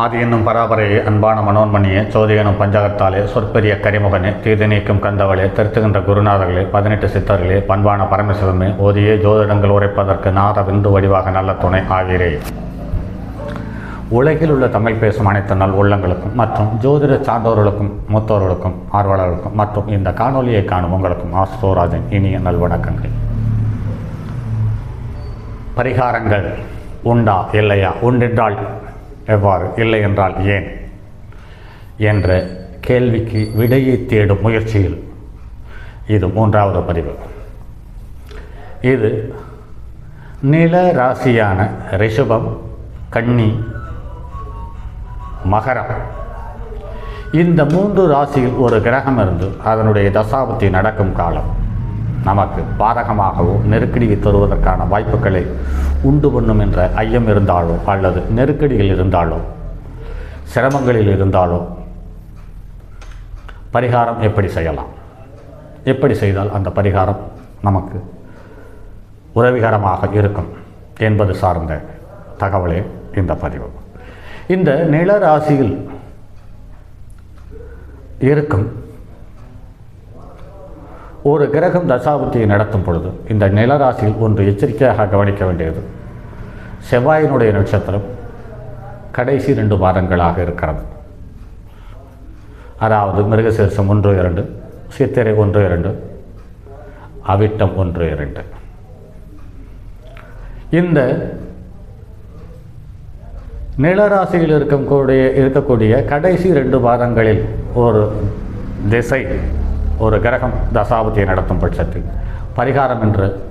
ஆதி என்னும் பராபரையே அன்பான மனோன்மணியே சோதி எனும் பஞ்சகத்தாலே சொற்பெரிய கரிமுகனே தீது நீக்கும் கந்தவளே திருத்துகின்ற குருநாதர்களே பதினெட்டு சித்தர்களே பண்பான பரமசிவமே ஓதியே ஜோதிடங்கள் உரைப்பதற்கு நாத விந்து வடிவாக நல்ல துணை ஆகிறே. உலகில் உள்ள தமிழ் பேசும் அனைத்து நல் உள்ளங்களுக்கும் மற்றும் ஜோதிட சார்ந்தோர்களுக்கும் மூத்தோர்களுக்கும் ஆர்வலர்களுக்கும் மற்றும் இந்த காணொலியை காணும் உங்களுக்கும் ஆஸ்தோராஜன் இனிய நல்வணக்கங்கள் பரிகாரங்கள் உண்டா இல்லையா? உண்டென்றால் எவ்வாறு? இல்லை என்றால் ஏன்? என்ற கேள்விக்கு விடையை தேடும் முயற்சியில் இது மூன்றாவது பதிவு. இது நில ராசியான ரிஷபம் கன்னி மகரம். இந்த மூன்று ராசியில் ஒரு கிரகம் இருந்து அதனுடைய தசாபத்தி நடக்கும் காலம். நமக்கு பாதகமாகவோ நெருக்கடியை தருவதற்கான வாய்ப்புகளை உண்டு பண்ணும் என்ற ஐயம் இருந்தாலோ அல்லது நெருக்கடியில் இருந்தாலோ சிரமங்களில் இருந்தாலோ பரிகாரம் எப்படி செய்யலாம்? எப்படி செய்தால் அந்த பரிகாரம் நமக்கு உதவிகரமாக இருக்கும் என்பது சார்ந்த தகவலே இந்த பதிவு. இந்த நில ராசியில் இருக்கும் ஒரு கிரகம் தசாபுத்தியை நடத்தும் பொழுது இந்த நிலராசியில் ஒன்று எச்சரிக்கையாக கவனிக்க வேண்டியது. செவ்வாயினுடைய நட்சத்திரம் கடைசி ரெண்டு வாரங்களாக இருக்கிறது. அதாவது மிருகசீர்ஷம் ஒன்று இரண்டு சித்திரை ஒன்று இரண்டு அவிட்டம் ஒன்று இரண்டு. இந்த நிலராசியில் இருக்கக்கூடிய இருக்கக்கூடிய கடைசி ரெண்டு வாரங்களில் ஒரு திசை ஒரு கிரகம் தசாபதியை நடத்தும் பட்சத்தில். பரிகாரம் என்று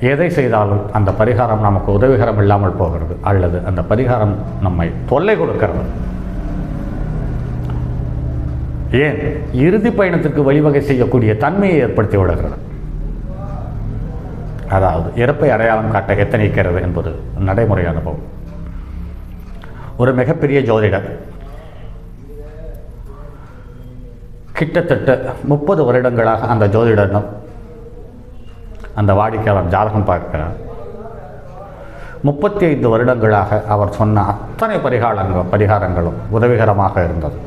எதை செய்தாலும் அந்த பரிகாரம் நமக்கு உதவிகரம் இல்லாமல் போகிறது. அல்லது அந்த பரிகாரம் நம்மை தொல்லை கொடுக்கிறது. ஏன்? இறுதி பயணத்திற்கு வழிவகை செய்யக்கூடிய தன்மையை ஏற்படுத்தி விடுகிறது. அதாவது இறப்பை அடையாளம் காட்ட எத்தனைக்கிறது என்பது நடைமுறை அனுபவம் ஒரு மிகப்பெரிய ஜோதிடர் கிட்டத்தட்ட முப்பது வருடங்களாக அந்த ஜோதிடனும் அந்த வாடிக்கையாளர் ஜாதகம் பார்க்கிறார். முப்பத்தி ஐந்து வருடங்களாக அவர் சொன்ன அத்தனை பரிகாரங்கள் பரிகாரங்களும் உதவிகரமாக இருந்தது.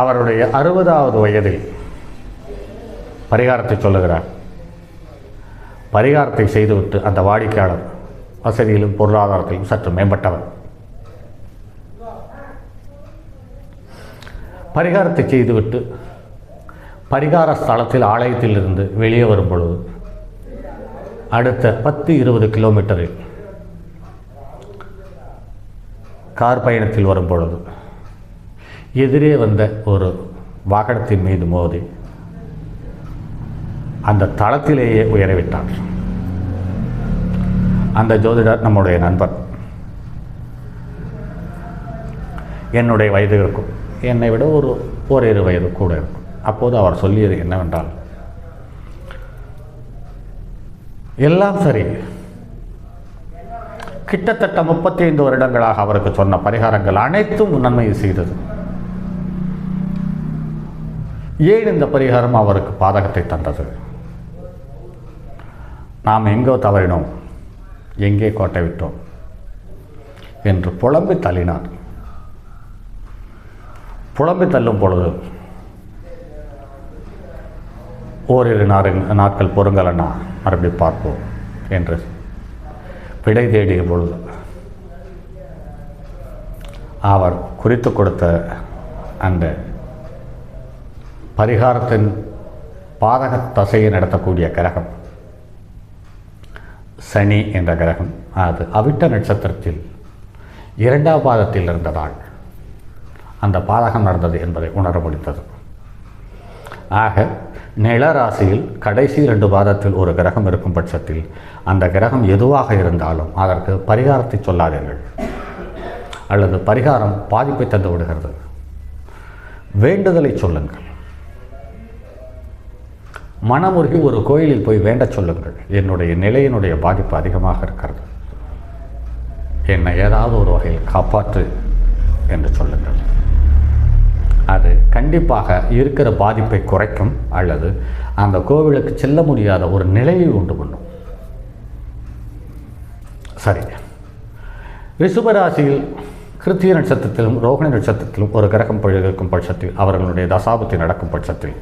அவருடைய அறுபதாவது வயதில் பரிகாரத்தை சொல்லுகிறார். பரிகாரத்தை செய்துவிட்டு அந்த வாடிக்கையாளர் வசதியிலும் பொருளாதாரத்திலும் சற்று மேம்பட்டவர். பரிகாரத்தை செய்துவிட்டு பரிகார ஸ்தலத்தில் ஆலயத்தில் இருந்து வெளியே வரும் பொழுது அடுத்த பத்து இருபது கிலோமீட்டரில் கார் பயணத்தில் வரும் பொழுது எதிரே வந்த ஒரு வாகனத்தின் மீது மோதி அந்த தளத்திலேயே உயரவிட்டார் அந்த ஜோதிடர் நம்முடைய நண்பர் என்னுடைய வயது இருக்கும் என்னை விட ஒரு ஓரிரு வயது கூட இருக்கும். அப்போது அவர் சொல்லியது என்னவென்றால் எல்லாம் சரி. கிட்டத்தட்ட முப்பத்தி ஐந்து வருடங்களாக அவருக்கு சொன்ன பரிகாரங்கள் அனைத்தும் நன்மையை செய்தது. ஏன் இந்த பரிகாரம் அவருக்கு பாதகத்தை தந்தது? நாம் எங்கோ தவறினோம். எங்கே கோட்டை விட்டோம்? என்று புலம்பி தள்ளினார் புலம்பி தள்ளும் பொழுது ஓரிரு நாறு நாட்கள் பொறுங்களண்ணா மறுபடி பார்ப்போம் என்று விடை தேடிய பொழுது அவர் குறித்து கொடுத்த அந்த பரிகாரத்தின் பாதக தசையை நடத்தக்கூடிய கிரகம் சனி என்ற கிரகம். அது அவிட்ட நட்சத்திரத்தில் இரண்டாம் பாதத்தில் இருந்ததால் அந்த பாதகம் நடந்தது என்பதை உணர முடிந்தது. ஆக நிலராசியில் கடைசி ரெண்டு பாதத்தில் ஒரு கிரகம் இருக்கும் பட்சத்தில் அந்த கிரகம் எதுவாக இருந்தாலும் அதற்கு பரிகாரத்தை சொல்லாதீர்கள். அல்லது பரிகாரம் பாதிப்பை தந்து விடுகிறது. வேண்டுதலை சொல்லுங்கள். மனமுருகி ஒரு கோயிலில் போய் வேண்ட சொல்லுங்கள். என்னுடைய நிலையினுடைய பாதிப்பு அதிகமாக இருக்கிறது. என்னை ஏதாவது ஒரு வகையில் காப்பாற்று என்று சொல்லுங்கள். அது கண்டிப்பாக இருக்கிற பாதிப்பை குறைக்கும் அல்லது அந்த கோவிலுக்கு செல்ல முடியாத ஒரு நிலையை உண்டு பண்ணும். சரி. ரிஷபராசியில் கிருத்திய நட்சத்திரத்திலும் ரோகிணி நட்சத்திரத்திலும் ஒரு கிரகம் இருக்கும் பட்சத்தில் அவர்களுடைய தசாபத்தை நடக்கும் பட்சத்தில்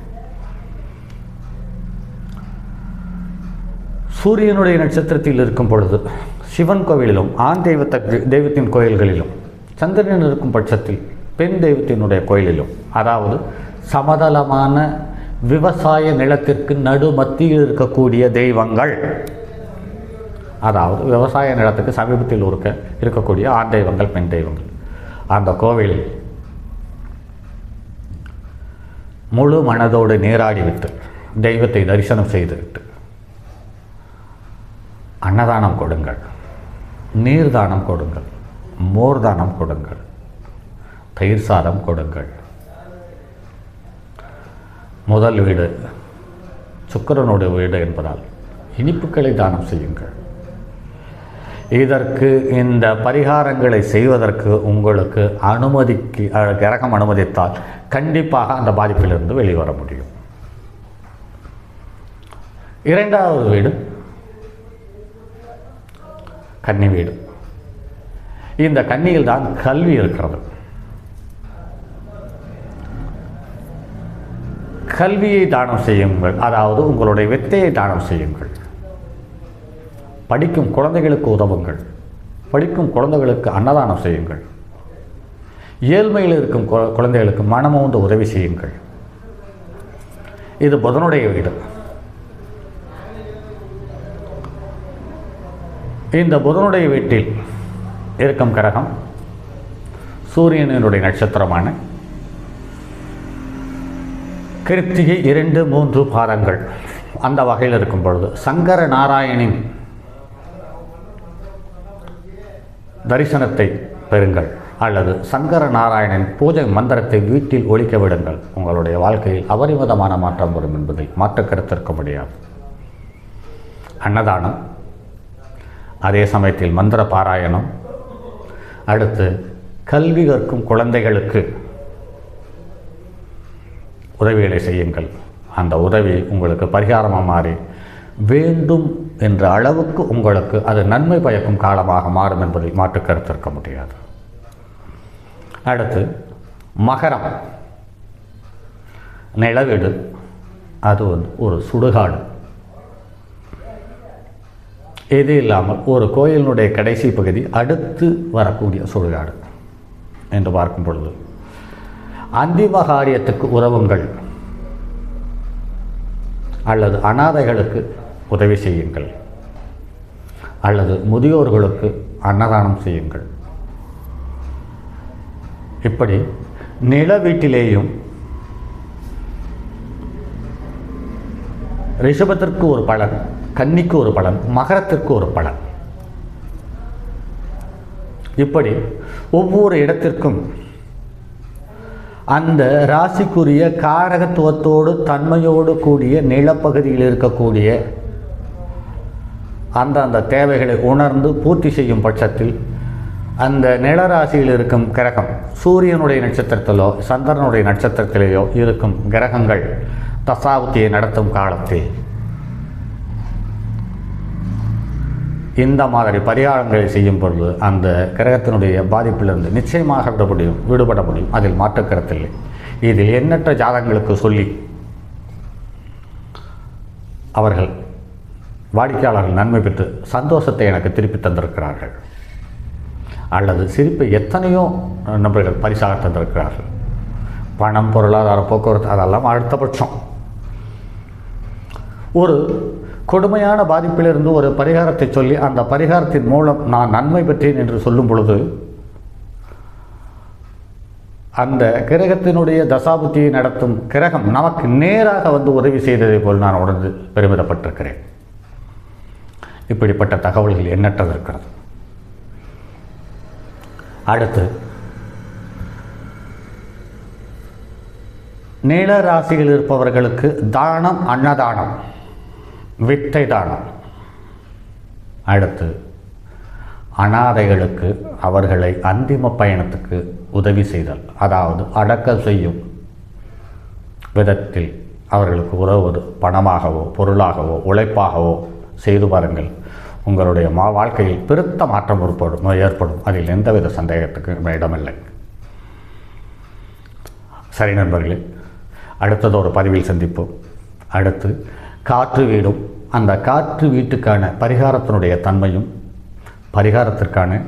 சூரியனுடைய நட்சத்திரத்தில் இருக்கும் பொழுது சிவன் கோவிலிலும் ஆண் தெய்வத்த தெய்வத்தின் கோயில்களிலும் சந்திரன் இருக்கும் பட்சத்தில் பெண் தெய்வத்தினுடைய கோயிலிலும். அதாவது சமதளமான விவசாய நிலத்திற்கு நடு மத்தியில் இருக்கக்கூடிய தெய்வங்கள். அதாவது விவசாய நிலத்துக்கு சமீபத்தில் இருக்க இருக்கக்கூடிய ஆண் தெய்வங்கள் பெண் தெய்வங்கள். அந்த கோவிலில் முழு மனதோடு நீராடிவிட்டு தெய்வத்தை தரிசனம் செய்துவிட்டு அன்னதானம் கொடுங்கள் நீர்தானம் கொடுங்கள் மோர்தானம் கொடுங்கள். தயிர் சாதம் கொடுங்கள். முதல் வீடு சுக்கரனுடைய வீடு என்பதால் இனிப்புகளை தானம் செய்யுங்கள். இதற்கு இந்த பரிகாரங்களை செய்வதற்கு உங்களுக்கு அனுமதிக்கு அஹ், கிரகம் அனுமதித்தால் கண்டிப்பாக அந்த பாதிப்பிலிருந்து வெளிவர முடியும். இரண்டாவது வீடு கன்னி வீடு. இந்த கன்னியில் தான் கல்வி இருக்கிறது. கல்வியை தானம் செய்யுங்கள். அதாவது உங்களுடைய வித்தையை தானம் செய்யுங்கள். படிக்கும் குழந்தைகளுக்கு உதவுங்கள். படிக்கும் குழந்தைகளுக்கு அன்னதானம் செய்யுங்கள். ஏழ்மையில் இருக்கும் கு- குழந்தைகளுக்கு மனமோந்து உதவி செய்யுங்கள். இது புதனுடைய வீடு. இந்த புதனுடைய வீட்டில் இருக்கும் கிரகம் சூரியனுடைய நட்சத்திரமான கிருத்திகை இரண்டு மூன்று பாதங்கள் அந்த வகையில் இருக்கும் பொழுது. சங்கர நாராயணின் தரிசனத்தை பெறுங்கள். அல்லது சங்கர நாராயணன் பூஜை மந்திரத்தை வீட்டில் ஒழிக்க விடுங்கள். உங்களுடைய வாழ்க்கையில் அபரிமிதமான மாற்றம் வரும் என்பதை மாற்று கருத்திருக்க முடியாது. அன்னதானம் அதே சமயத்தில் மந்திர பாராயணம் அடுத்து கல்வி கற்கும் குழந்தைகளுக்கு உதவிகளை செய்யுங்கள். அந்த உதவி உங்களுக்கு பரிகாரமாக மாறி வேண்டும் என்ற அளவுக்கு உங்களுக்கு அது நன்மை பயக்கும் காலமாக மாறும் என்பதை மாற்று கருத்திருக்க முடியாது. அடுத்து மகரம். நிலவீடு. அது வந்து ஒரு சுடுகாடு. இது இல்லாமல் ஒரு கோயிலினுடைய கடைசி பகுதி அடுத்து வரக்கூடிய சுடுகாடு என்று பார்க்கும் பொழுது அந்திம காரியத்துக்கு உதவுங்கள். அல்லது அனாதைகளுக்கு உதவி செய்யுங்கள். அல்லது முதியோர்களுக்கு அன்னதானம் செய்யுங்கள். இப்படி நில வீட்டிலேயும் ரிஷபத்திற்கு ஒரு பலன் கன்னிக்கு ஒரு பலன் மகரத்திற்கு ஒரு பலன். இப்படி ஒவ்வொரு இடத்திற்கும் அந்த ராசிக்குரிய காரகத்துவத்தோடு தன்மையோடு கூடிய நிலப்பகுதியில் இருக்கக்கூடிய அந்த அந்த தேவைகளை உணர்ந்து பூர்த்தி செய்யும் பட்சத்தில் அந்த நிலராசியில் இருக்கும் கிரகம் சூரியனுடைய நட்சத்திரத்திலோ சந்திரனுடைய நட்சத்திரத்திலேயோ இருக்கும் கிரகங்கள் தசாவுத்தியை நடத்தும் காலத்தில் இந்த மாதிரி பரிகாரங்களை செய்யும் பொழுது அந்த கிரகத்தினுடைய பாதிப்பிலிருந்து நிச்சயமாக விட முடியும் விடுபட முடியும் அதில் மாற்று கருத்தில்லை இதில் எண்ணற்ற ஜாதகங்களுக்கு சொல்லி அவர்கள் வாடிக்கையாளர்கள் நன்மை பெற்று சந்தோஷத்தை எனக்கு திருப்பி தந்திருக்கிறார்கள். அல்லது சிரிப்பை எத்தனையோ நபர்கள் பரிசாக தந்திருக்கிறார்கள். பணம் பொருளாதார போக்குவரத்து அதெல்லாம் அடுத்த பட்சம். ஒரு கொடுமையான பாதிப்பிலிருந்து ஒரு பரிகாரத்தை சொல்லி அந்த பரிகாரத்தின் மூலம் நான் நன்மை பெற்றேன் என்று சொல்லும் பொழுது அந்த கிரகத்தினுடைய தசாபுத்தியை நடத்தும் கிரகம் நமக்கு நேராக வந்து உதவி செய்ததை போல் நான் உணர்ந்து பெருமிதப்பட்டிருக்கிறேன். இப்படிப்பட்ட தகவல்கள் எண்ணற்றது இருக்கிறது. அடுத்து நீல ராசியில் இருப்பவர்களுக்கு தானம் அன்னதானம். வித்தை தானம் அடுத்து அனாதைகளுக்கு அவர்களை அந்திம பயணத்துக்கு உதவி செய்தல் அதாவது அடக்கம் செய்யும் விதத்தில் அவர்களுக்கு உதவுவது பணமாகவோ பொருளாகவோ உழைப்பாகவோ செய்து பாருங்கள். உங்களுடைய மா வாழ்க்கையில் பெருத்த மாற்றம் ஏற்படும் ஏற்படும். அதில் எந்தவித சந்தேகத்துக்கு இடமில்லை. சரி நண்பர்களே அடுத்தது ஒரு பதிவில் சந்திப்போம். அடுத்து காற்று வீடும். அந்த காற்று வீட்டுக்கான பரிகாரத்தினுடைய தன்மையும் பரிகாரத்திற்கான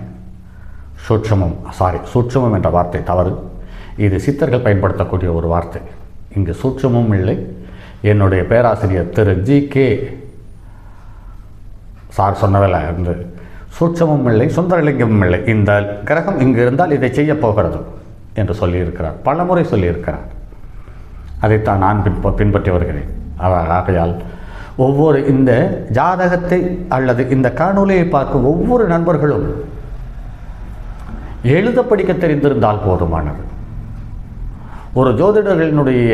சூட்சமும் சாரி சூட்சமம் என்ற வார்த்தை தவறு. இது சித்தர்கள் பயன்படுத்தக்கூடிய ஒரு வார்த்தை. இங்கு சூட்சமும் இல்லை. என்னுடைய பேராசிரியர் திரு ஜி கே சார் சொன்னதில் இருந்து சூட்சமும் இல்லை சுந்தரலிங்கமும் இல்லை. இந்த கிரகம் இங்கு இருந்தால் இதை செய்யப் போகிறது என்று சொல்லியிருக்கிறார். பலமுறை சொல்லியிருக்கிறார். அதைத்தான் நான் பின்ப பின்பற்றி வருகிறேன். ஆகையால் ஒவ்வொரு இந்த ஜாதகத்தை அல்லது இந்த காணொலியை பார்க்கும் ஒவ்வொரு நண்பர்களும் எழுத படிக்க தெரிந்திருந்தால் போதுமானது. ஒரு ஜோதிடர்களினுடைய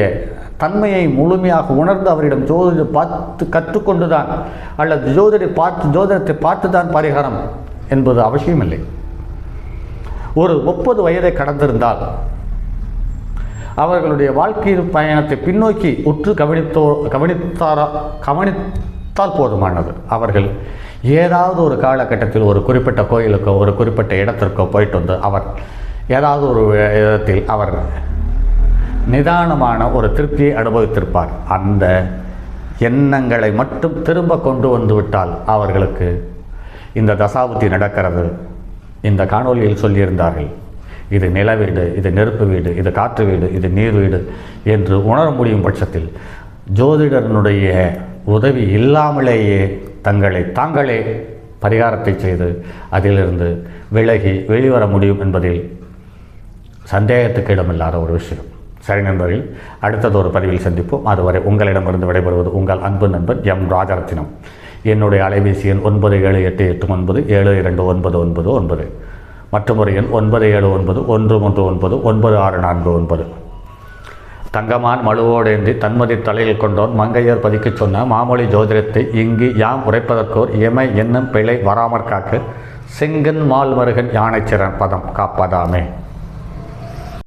தன்மையை முழுமையாக உணர்ந்து அவரிடம் ஜோதிட பார்த்து கற்றுக்கொண்டு தான் அல்லது ஜோதிட பார்த்து ஜோதிடத்தை பார்த்து தான் பரிகாரம் என்பது அவசியமில்லை. ஒரு முப்பது வயதை கடந்திருந்தால் அவர்களுடைய வாழ்க்கை பயணத்தை பின்னோக்கி உற்று கவனித்தோ கவனித்தாரா கவனித்தால் போதுமானது. அவர்கள் ஏதாவது ஒரு காலகட்டத்தில் ஒரு குறிப்பிட்ட கோயிலுக்கோ ஒரு குறிப்பிட்ட இடத்திற்கோ போயிட்டு வந்து அவர் ஏதாவது ஒரு இடத்தில் அவர் நிதானமான ஒரு திருப்தியை அனுபவித்திருப்பார். அந்த எண்ணங்களை மட்டும் திரும்ப கொண்டு வந்து விட்டால் அவர்களுக்கு இந்த தசாபுத்தி நடக்கிறது. இந்த காணொலியில் சொல்லியிருந்தார்கள். இது நில வீடு இது நெருப்பு வீடு இது காற்று வீடு இது நீர் வீடு என்று உணர முடியும் பட்சத்தில் ஜோதிடனுடைய உதவி இல்லாமலேயே தங்களை தாங்களே பரிகாரத்தை செய்து அதிலிருந்து விலகி வெளிவர முடியும் என்பதில் சந்தேகத்துக்கு இடமில்லாத ஒரு விஷயம். சரி நண்பர்கள் அடுத்தது ஒரு பதிவில் சந்திப்போம். அதுவரை உங்களிடமிருந்து விடைபெறுவது உங்கள் அன்பு நண்பன் எம் ராஜரத்தினம். என்னுடைய அலைபேசி எண் ஒன்பது ஏழு எட்டு எட்டு ஒன்பது ஏழு இரண்டு ஒன்பது ஒன்பது ஒன்பது. மற்றும் ஒரு எண் ஒன்பது ஏழு ஒன்பது ஒன்று மூன்று ஒன்பது ஒன்பது ஆறு நான்கு ஒன்பது. தங்கமான் மழுவோடேந்தி தன்மதி தலையில் கொண்டோன் மங்கையர் பதிக்கச் சொன்ன மாமொழி ஜோதிடத்தை இங்கு யாம் உரைப்பதற்கோர் எமை என்னும் பிழை வராமற் காக்க செங்கன் மால் மருகன் யானைச்சிறன் பதம் காப்பதாமே.